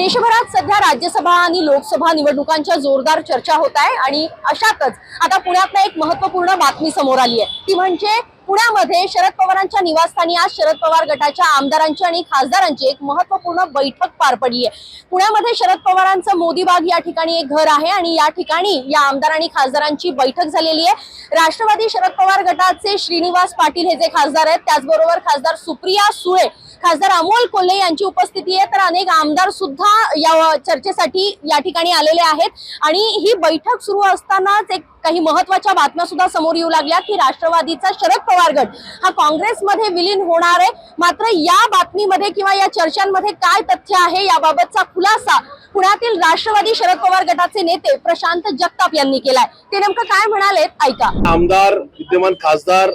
देशभरात सध्या राज्यसभा आणि लोकसभा निवडणुकांच्या जोरदार चर्चा होत आहे आणि अशातच आता पुण्यातला एक महत्त्वपूर्ण बातमी समोर आली आहे. ती म्हणजे पुण्यामध्ये शरद पवारांच्या निवासस्थानी आज शरद पवार गटाच्या आमदारांची आणि खासदारांची एक महत्त्वपूर्ण बैठक पार पडली आहे. पुण्यामध्ये शरद पवारांचं मोदीबाग या ठिकाणी एक घर आहे आणि या ठिकाणी या आमदार आणि खासदारांची बैठक झालेली आहे. राष्ट्रवादी शरद पवार गटाचे श्रीनिवास पाटील हे जे खासदार आहेत त्याचबरोबर खासदार सुप्रिया सुळे खासदार अमोल कोल्हे यांची उपस्थिती आहे. तर अनेक आमदार सुद्धा या चर्चेसाठी या ठिकाणी आलेले आहेत आणि ही बैठक सुरू असतानाच एक काही महत्त्वाच्या बातम्या सुद्धा समोर येऊ लागल्या की राष्ट्रवादीचा शरद पवार गट हा काँग्रेसमध्ये विलीन होणार आहे. मात्र या बातमीमध्ये किंवा या चर्चांमध्ये काय तथ्य आहे याबाबतचा खुलासा पुण्यातील राष्ट्रवादी शरद पवार गटाचे नेते प्रशांत जगताप यांनी केलाय. ते नेमकं काय म्हणालेत? ऐका. आमदार विद्यमान खासदार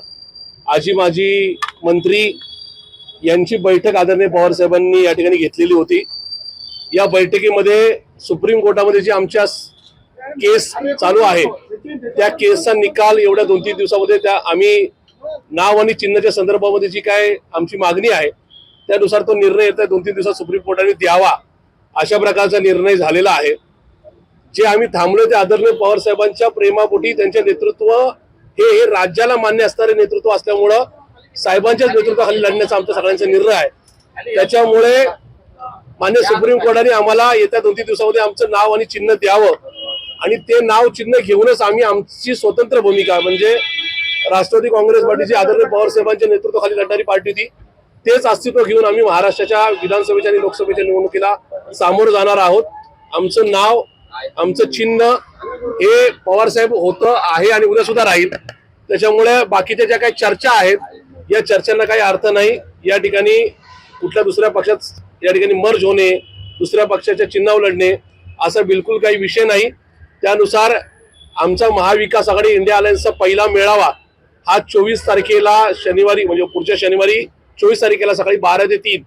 आजी माजी मंत्री यांची बैठक आदरणीय पवार साहेबांनी या ठिकाणी घेतलेली होती. या बैठकीमध्ये सुप्रीम कोर्टामध्ये जी आमच्या केस चालू आहे. त्या केसचा निकाल एवढ्या दोन तीन दिवसामध्ये त्या आम्ही नाव आणि चिन्हाच्या संदर्भामध्ये जी काय आमची मागणी आहे त्यानुसार तो निर्णय येत्या. दोन तीन दिवसात सुप्रीम कोर्टाने द्यावा अशा प्रकारचा निर्णय झालेला आहे. जे आम्ही थांबलो ते आदरणीय पवार साहेबांच्या प्रेमापोटी त्यांचे नेतृत्व हे हे राज्याला मान्य असणारे नेतृत्व असल्यामुळं साहेबांच्याच नेतृत्वाखाली लढण्याचा आमचा सगळ्यांचा निर्णय आहे. त्याच्यामुळे मान्य सुप्रीम कोर्टाने आम्हाला येत्या दोन तीन दिवसामध्ये आमचं नाव आणि चिन्ह द्यावं. आणि ते नाव चिन्ह घेऊनच आम्ही आमची स्वतंत्र भूमिका म्हणजे राष्ट्रवादी काँग्रेस पार्टीची आदरणीय पवारसाहेबांच्या नेतृत्वाखाली लढणारी पार्टी होती तेच अस्तित्व घेऊन आम्ही महाराष्ट्राच्या विधानसभेच्या आणि लोकसभेच्या निवडणुकीला सामोरं जाणार आहोत. आमचं नाव आमचं चिन्ह हे पवारसाहेब होतं आहे आणि उद्या सुद्धा राहील. त्याच्यामुळे बाकीच्या ज्या काही चर्चा आहेत या चर्चांना काही अर्थ नाही. या ठिकाणी कुठल्या दुसऱ्या पक्षात या ठिकाणी मर्ज होणे दुसऱ्या पक्षाच्या चिन्हावर लढणे असा बिलकुल काही विषय नाही. त्यानुसार आमचा महाविकास आघाडी इंडिया अलायन्सचा पहिला मेळावा हा चोवीस तारखेला शनिवारी म्हणजे पुढच्या शनिवारी चोवीस तारखेला सकाळी बारा ते तीन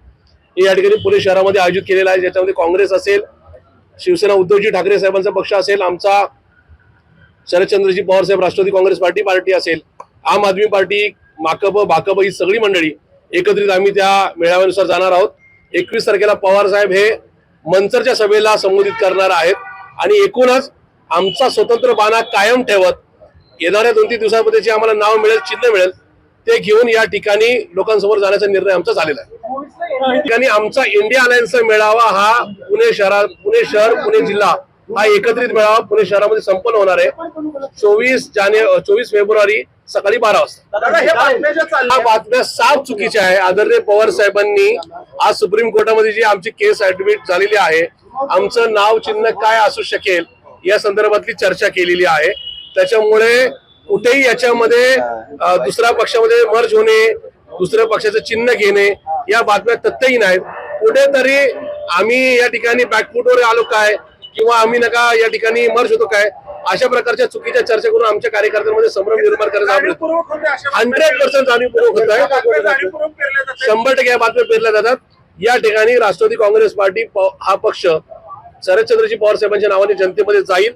या ठिकाणी पुणे शहरामध्ये आयोजित केलेला आहे. ज्याच्यामध्ये काँग्रेस असेल शिवसेना उद्धवजी ठाकरे साहेबांचा पक्ष असेल आमचा शरदचंद्रजी पवार साहेब राष्ट्रवादी काँग्रेस पार्टी पार्टी असेल आम आदमी पार्टी माकप भाकप ही सगळी मंडळी एकत्रित आम्ही त्या मेळाव्यानुसार जाणार आहोत. एकवीस तारखेला पवार साहेब हे मंचरच्या सभेला संबोधित करणार आहेत. आणि एकूणच आमचा स्वतंत्र बाणा कायम ठेवत येणाऱ्या दोन तीन दिवसांमध्ये जे आम्हाला नाव मिळेल चिन्ह मिळेल ते घेऊन या ठिकाणी लोकांसमोर जाण्याचा निर्णय आमचा झालेला आहे. ठिकाणी आमचा इंडिया अलायन्सचा मेळावा हा पुणे शहरात पुणे शहर पुणे जिल्हा हा एकत्रित मेळावा पुणे शहरामध्ये संपन्न होणार आहे. चोवीस जाने चोवीस फेब्रुवारी सकाळी बारा वाजता. बातम्या साफ चुकीच्या आहे. आदरणीय पवार साहेबांनी आज सुप्रीम कोर्टामध्ये जी आमची केस ऍडमिट झालेली आहे आमचं नाव चिन्ह काय असू शकेल या संदर्भातली चर्चा केलेली आहे. त्याच्यामुळे कुठेही याच्यामध्ये दुसऱ्या पक्षामध्ये मर्ज होणे दुसऱ्या पक्षाचं चिन्ह घेणे या बातम्या तथ्यही नाहीत. कुठेतरी आम्ही या ठिकाणी बॅकफुटवर आलो काय? किंवा आम्ही नका या ठिकाणी मर्ज होतो काय? अशा प्रकारच्या चुकीच्या चर्चा करून आमच्या कार्यकर्त्यांमध्ये संभ्रम निर्माण करण्याचा हंड्रेड पर्सेंट जाणीवपूर्वक होत आहे. शंभर टक्के या बातम्या पेरल्या जातात. या ठिकाणी राष्ट्रवादी काँग्रेस पार्टी हा पक्ष शरदचंद्रजी पवार साहेबांच्या नावाने जनतेमध्ये जाईल.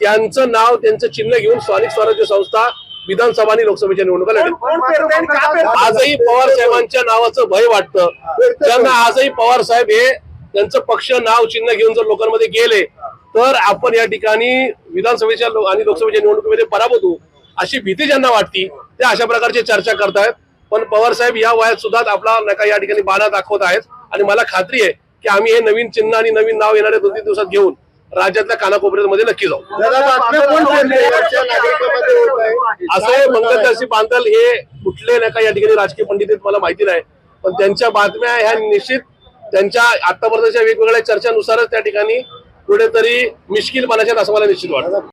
त्यांचं नाव त्यांचं चिन्ह घेऊन स्थानिक स्वराज्य संस्था विधानसभा आणि लोकसभेच्या निवडणुका लढेल. आजही पवार साहेबांच्या नावाचं भय वाटतं. त्यांना आजही पवार साहेब हे त्यांचं पक्ष नाव चिन्ह घेऊन जर लोकांमध्ये गेले तर आपण या ठिकाणी विधानसभेच्या आणि लोकसभेच्या निवडणुकीमध्ये पराभूत होऊ. अशी भीती ज्यांना वाटती ते अशा प्रकारची चर्चा करतायत. पण पवार साहेब या वयात सुद्धा आपला नका या ठिकाणी बाणा दाखवत आहेत. आणि मला खात्री आहे की आम्ही हे नवीन चिन्ह आणि नवीन नाव येणाऱ्या दोन तीन दिवसात घेऊन राज्यातल्या कानाकोपऱ्यामध्ये नक्की जाऊ. असं मंगलदर्शी बांधल हे कुठले नाही का या ठिकाणी राजकीय पंडित आहेत मला माहिती नाही. पण त्यांच्या बातम्या ह्या निश्चित त्यांच्या आतापर्यंतच्या वेगवेगळ्या चर्चानुसारच त्या ठिकाणी कुठेतरी मिश्किलपणाच्या असं मला निश्चित वाटतं.